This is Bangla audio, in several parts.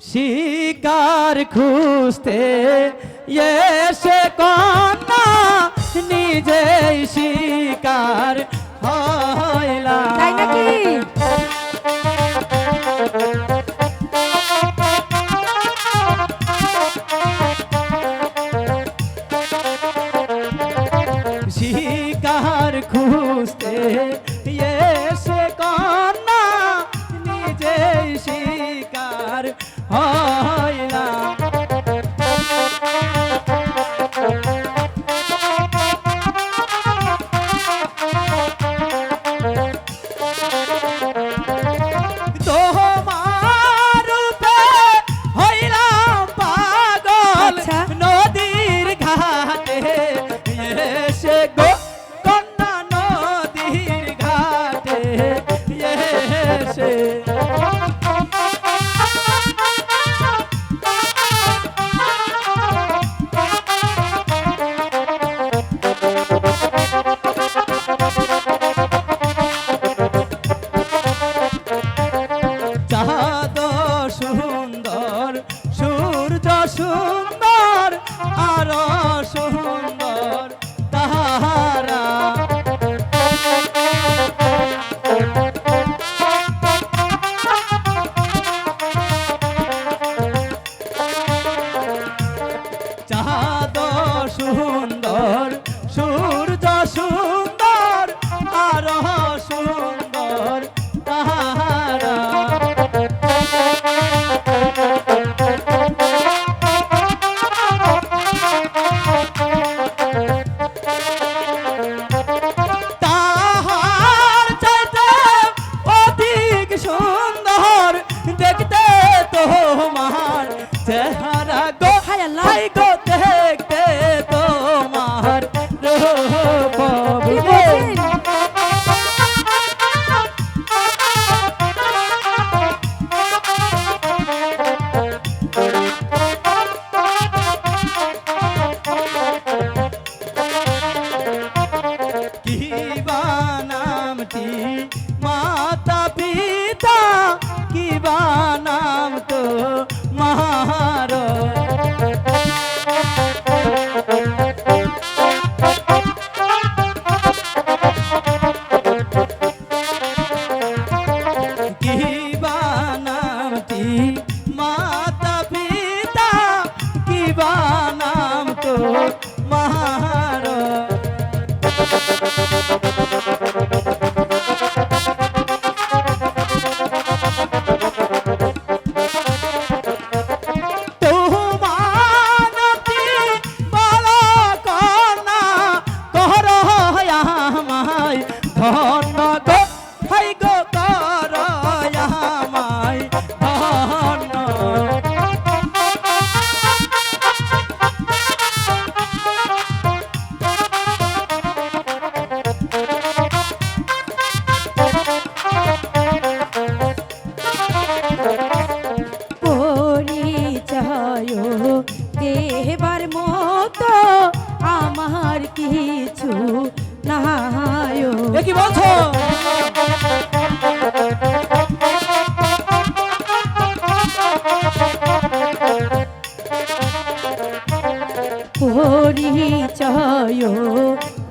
শিকার খুঁজতে এসে কন্যা নিজে শিকার শিকার খুঁজতে Música দেবার মতো আমার কিছু নাহায়ো কি বলছো? পরিচয়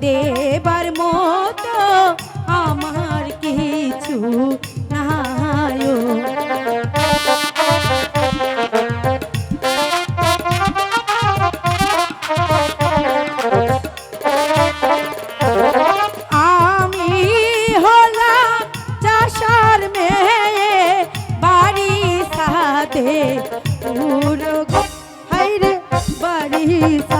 দেবার মতো আমার কিছু Lisa.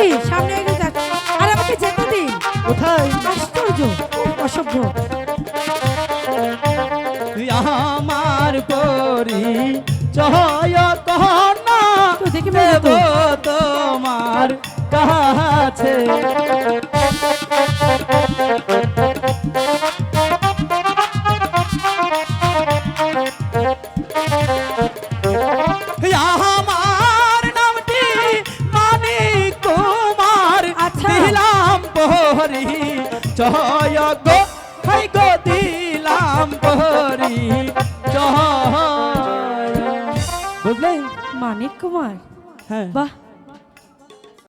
একই সামনে এগিয়ে যাক আর আমাকে যেতে দিন। কোথায়? আশ্চর্য অসভ্য। আমার কহনা দেখি দেব মেয়ে তোমার কাছে। পহরি জয় গো হাই গো দিলাম পহরি জয়। বুঝলে মানিক কুমার। হ্যাঁ। বাহ